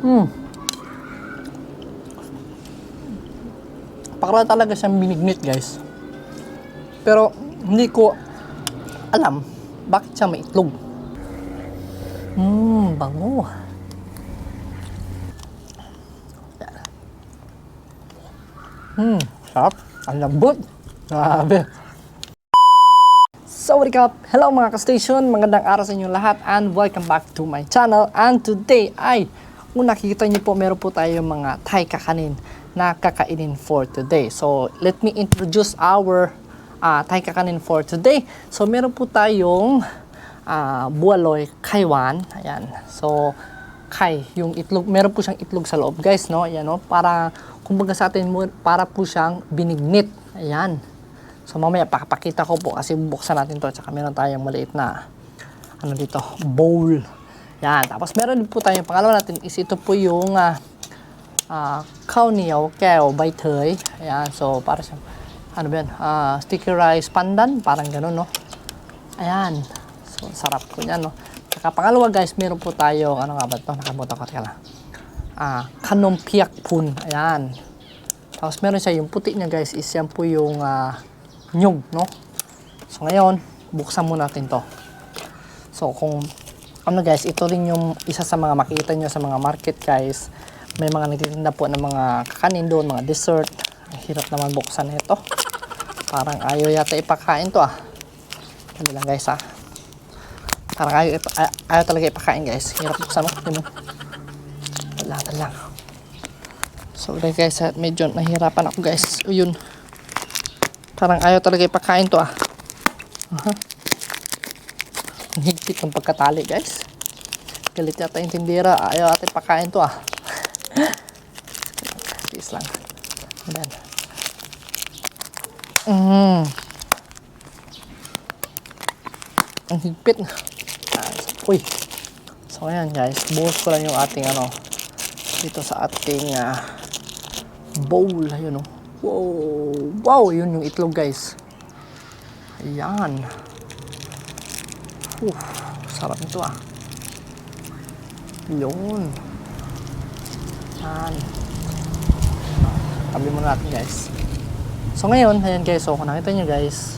Hmm. Para talaga siyang binignit, guys. Pero, hindi ko alam bakit siya may itlog. Mmm, bango. Hmm, sarap. Ang lambot. Grabe. So, up? Hello mga ka-station. Magandang araw sa inyo lahat and welcome back to my channel. And today ay, kung nakikita niyo po, meron po tayo mga Thai kakanin na kakainin for today. So, let me introduce our uh, Thai kakanin for today. So, meron po tayong uh, buwaloy kaiwan. Ayan. So, kai, yung itlog, meron po siyang itlog sa loob, guys, no? Ayan, no? Para, kumbaga sa atin, para po siyang binignit. Ayan. So, mamaya, pakapakita ko po kasi buksan natin to. Tsaka meron tayong maliit na, ano dito, bowl. Yan. Tapos meron din po tayong pangalawa natin is ito po yung ah, ah, uh, uh, kauniyaw, keo, baytay. Ayan. So, para sa, ano ba yan? Uh, sticky rice pandan. Parang ganun, no? Ayan. So, sarap po yan, no? Saka pangalawa, guys, meron po tayo, ano nga ba ito? Nakamutan ko, teka lang. Ah, kanompiak pun. Ayan. Tapos meron siya, yung puti niya, guys, is yan po yung uh, nyug, no? So, ngayon, buksan mo natin to. So, kung ano guys, ito rin yung isa sa mga makikita nyo sa mga market, guys. May mga nagtitinda po ng mga kakanin doon, mga dessert. Ang hirap naman buksan ito. Parang ayaw yata ipakain to, ah. Ano lang, guys, ah. Parang ayaw, ipa- ay- ayaw talaga ipakain, guys. Hirap buksan mo. Yun, oh. Wala lang. So, guys, ah, medyo nahihirapan ako, guys. Yun. Parang ayaw talaga ipakain to, ah. Aha. Ang higpit ng pagkatali, guys. Galit yata yung tindera. Ayaw ata ipakain to, ah. Peace lang. Ayan. Mm. Ang higpit. Uy. So, ayan, guys. Buhos ko lang yung ating, ano, dito sa ating, ah, bowl. Ayun, oh. Wow! Wow! Yun yung itlog, guys. Ayan. Uh, sarap nito, ah. Yun. Yan. Tabi muna natin, guys. So, ngayon, ayan, guys. So, kung nakita nyo, guys,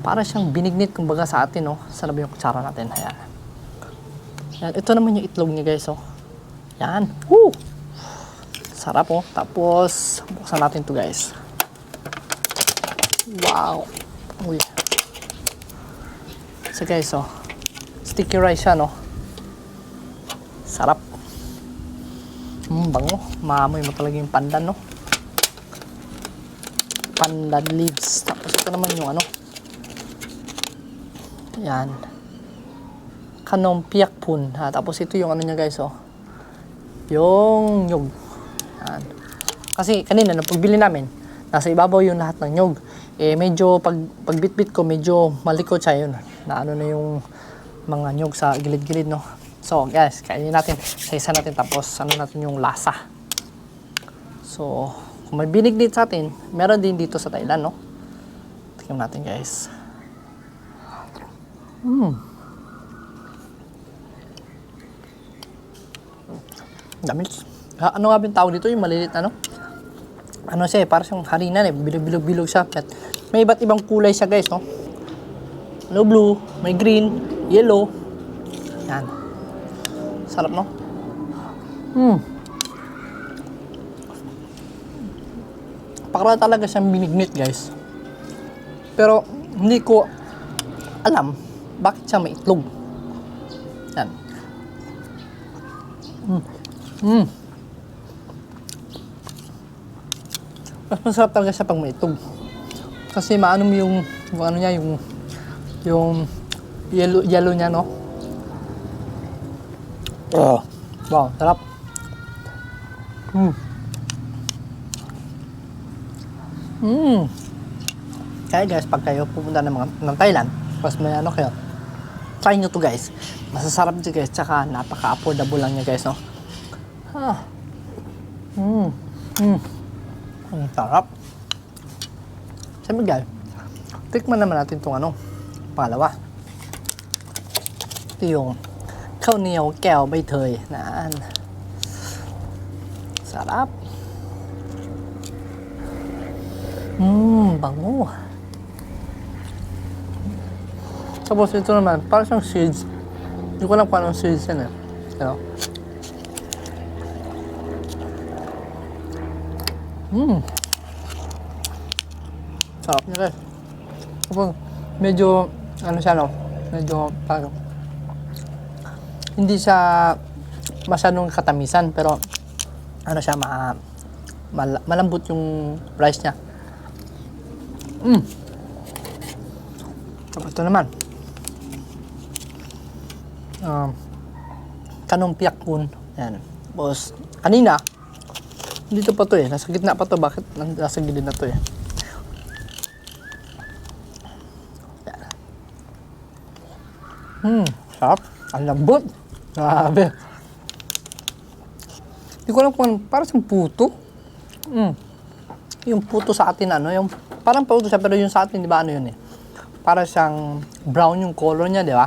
para siyang binignit, kumbaga, sa atin, no? Sa labi yung kutsara natin. Ayan. Yan. Ito naman yung itlog niya, guys, oh. Yan. Woo! Sarap oh. Tapos, buksan natin to guys. Wow. Uy. Guys, oh. Sticky rice siya? Sarap. Mm, bango. Maamoy mo talaga yung pandan, no? Pandan leaves. Tapos ito naman yung ano. Yan. Kanom piak pun. Ha? Tapos ito yung ano niya guys, oh. Yung nyug. Kasi kanina, nung pagbili namin, nasa ibabaw yung lahat ng nyog. Eh, medyo, pag, pagbitbit ko, medyo malikot siya yun. Na ano na yung mga nyog sa gilid-gilid, no? So, guys, kainin natin. Sa isa natin, tapos ano natin yung lasa. So, kung may binignit sa atin, meron din dito sa Thailand, no? Tingnan natin, guys. Hmm. Dami. Ha, ano nga ba yung tawag dito? Yung maliliit ano? Ano siya eh, parang siyang harina eh. Bilog-bilog-bilog siya. At may iba't ibang kulay siya guys, no? Ano blue, may green, yellow. Yan. Sarap, no? Hmm. Para talaga siyang binignit, guys. Pero, hindi ko alam bakit siya may itlog. Yan. Mm. Mas masarap talaga siya pag may itlog. Kasi maano yung, yung ano niya, yung yung yellow, yellow niya, no? Oh. Wow, sarap. Mm. Mm. Kaya guys, pag kayo pupunta ng, mga, ng Thailand, mas may ano kayo, try nyo to guys. Masasarap dito guys, tsaka napaka-affordable lang niya guys, no? Ah. Mm. Mm. Ang sarap. Siyempre guys, tikman naman natin itong ano, ป่าแล้ววะตียงข้าวเหนียวแก้วใบเตยนะสารับอืมบังงูถ้าบอกสิ่งที่มันปาร์ชั่นชีสยูก็รับความชีสเนี่มเหรออืมสารับนี่เลยครับผม medyo ano siya no? Medyo parang hindi siya masyadong katamisan pero ano siya ma, mal- malambot yung rice niya. Mm. Tapos ito naman. Um, kanong piyakpun. Yan. Tapos, kanina, dito pa to eh. Nasa gitna pa to. Bakit nasa gilid na to eh? Hmm, sarap. Ang lambot. Grabe. Hindi ko alam kung parang siyang puto. Mm. Yung puto sa atin ano, yung parang puto siya pero yung sa atin di ba ano yun eh. Para siyang brown yung color niya, di ba?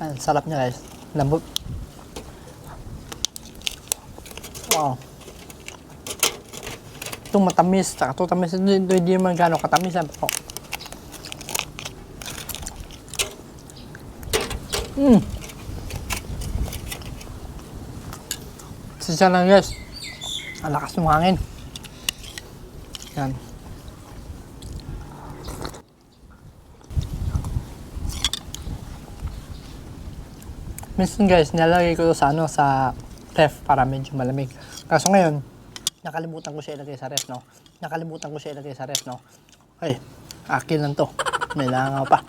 Ang sarap niya guys. Lambot. Wow. Itong matamis, tsaka ito tamis, hindi, hindi, naman gano'ng katamis. Pero, mm. Sisa lang guys. Ang lakas ng hangin. Yan. Minsan guys, nilalagay ko to sa ano, sa ref para medyo malamig. Kaso ngayon, nakalimutan ko siya ilagay sa ref, no? Nakalimutan ko siya ilagay sa ref, no? Ay, akin lang to. May langaw pa.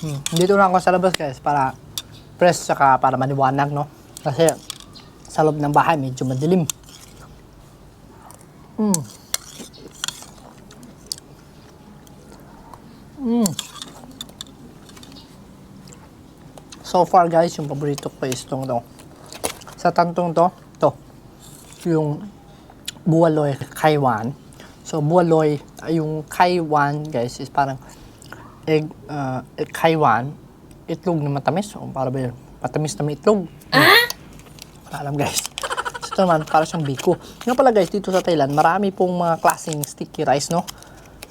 Hmm. Dito lang ako sa labas guys para press saka para maliwanag, no? Kasi sa loob ng bahay medyo madilim. Mm. Mm. So far guys, yung paborito ko is itong to. Sa tantong to, to. Yung buwaloy kaiwan. So buwaloy, yung kaiwan guys is parang egg, uh, egg kaiwan, itlog na matamis. O para ba yun? Matamis na may itlog. Wala alam guys. So, ito naman, para siyang biko. Nga pala guys, dito sa Thailand, marami pong mga klaseng sticky rice, no?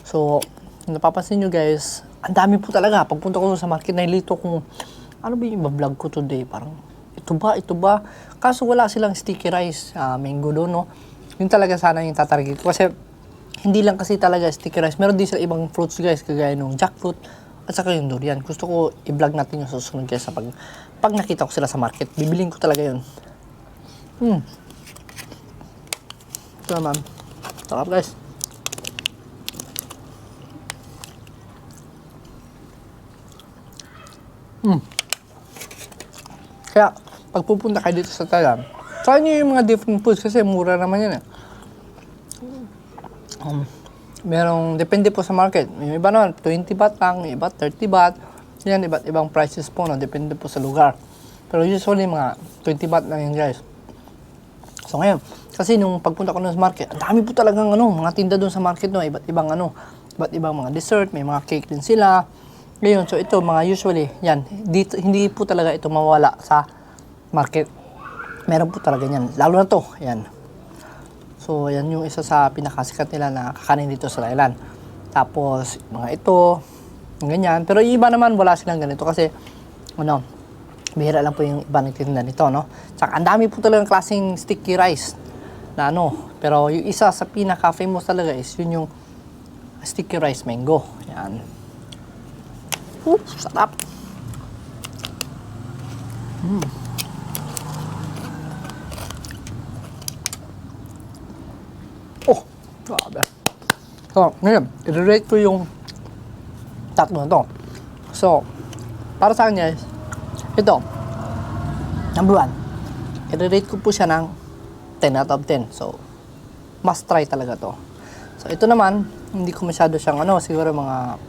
So, napapansin nyo guys, ang dami po talaga. Pagpunta ko sa market, nailito kung ano ba yung vlog ko today. Parang, ito ba, ito ba? Kaso wala silang sticky rice, uh, mango doon, no? Yun talaga sana yung tatarget ko. Kasi, hindi lang kasi talaga sticky rice. Meron din sila ibang fruits guys, kagaya nung jackfruit, at saka yung durian. Gusto ko i-vlog natin yung susunod guys sa pag, pag nakita ko sila sa market. Bibiling ko talaga yun. Hmm. Ito naman. Sarap guys. Hmm. Kaya, pag pupunta kayo dito sa Thailand, try nyo yung mga different foods kasi mura naman yan eh. Um, merong, depende po sa market. Yung iba naman, 20 baht lang, iba 30 baht. Yan, iba't ibang prices po, no? depende po sa lugar. Pero usually, mga 20 baht lang yun guys. So ngayon, kasi nung pagpunta ko nun sa market, ang dami po talagang ano, mga tinda doon sa market no, iba't ibang ano, iba't ibang mga dessert, may mga cake din sila. Ngayon, so ito mga usually, yan, dito, hindi po talaga ito mawala sa market. Meron po talaga yan, lalo na to, yan. So yan yung isa sa pinakasikat nila na kakanin dito sa Thailand. Tapos, mga ito, ganyan. Pero iba naman, wala silang ganito kasi, ano, bihira lang po yung iba nagtitinda nito, no? Tsaka ang dami po talagang klaseng sticky rice na ano. Pero yung isa sa pinaka-famous talaga is yun yung sticky rice mango. Yan. Ooh, sarap. Mm. Oh, grabe. So, ngayon, i-rate ko yung tatlo na to. So, para sa akin guys, ito, number one, i-rate ko po siya ng 10 out of 10. So, must try talaga to. So, ito naman, hindi ko masyado siyang ano, siguro mga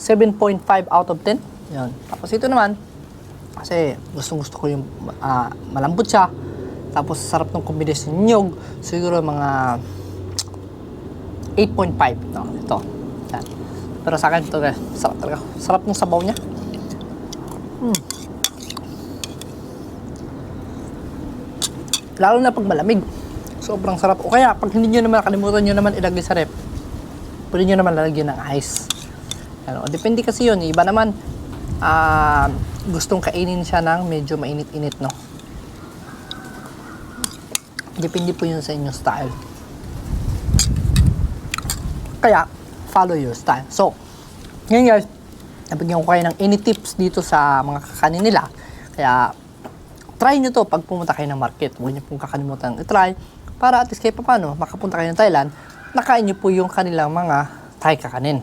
7.5 out of 10. Yan. Tapos ito naman, kasi gustong gusto ko yung ah, malambot siya. Tapos sarap ng kombinasyon ng nyog. Siguro mga 8.5. No, ito. Yan. Pero sa akin ito guys, sarap talaga. Sarap ng sabaw niya. Lalo na pag malamig. Sobrang sarap. O kaya, pag hindi nyo naman nakalimutan nyo naman ilagay sa rep, pwede nyo naman lalagyan ng ice. Ano, depende kasi yun. Iba naman, ah, gustong kainin siya ng medyo mainit-init, no? Depende po yun sa inyong style. Kaya, follow your style. So, ngayon guys, nabigyan ko kayo ng any tips dito sa mga kakanin nila. Kaya, try nyo to pag pumunta kayo ng market. Huwag nyo pong kakalimutan i-try para at least kayo paano, makapunta kayo ng Thailand, nakain nyo po yung kanilang mga Thai kakanin.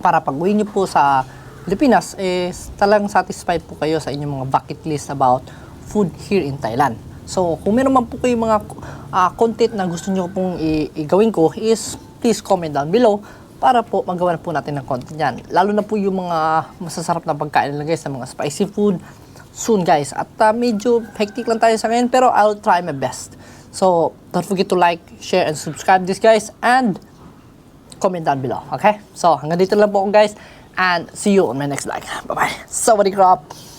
Para pag uwi nyo po sa Pilipinas, eh, talagang satisfied po kayo sa inyong mga bucket list about food here in Thailand. So, kung meron man po kayo mga ah, content na gusto nyo pong i- igawin ko is please comment down below para po magawa na po natin ng content yan. Lalo na po yung mga masasarap na pagkain nila guys, na mga spicy food soon guys. At ah, medyo hectic lang tayo sa ngayon pero I'll try my best. So, don't forget to like, share, and subscribe this guys and comment down below. Okay? So, hanggang dito lang po guys and see you on my next vlog. Bye-bye. Sawadee krap!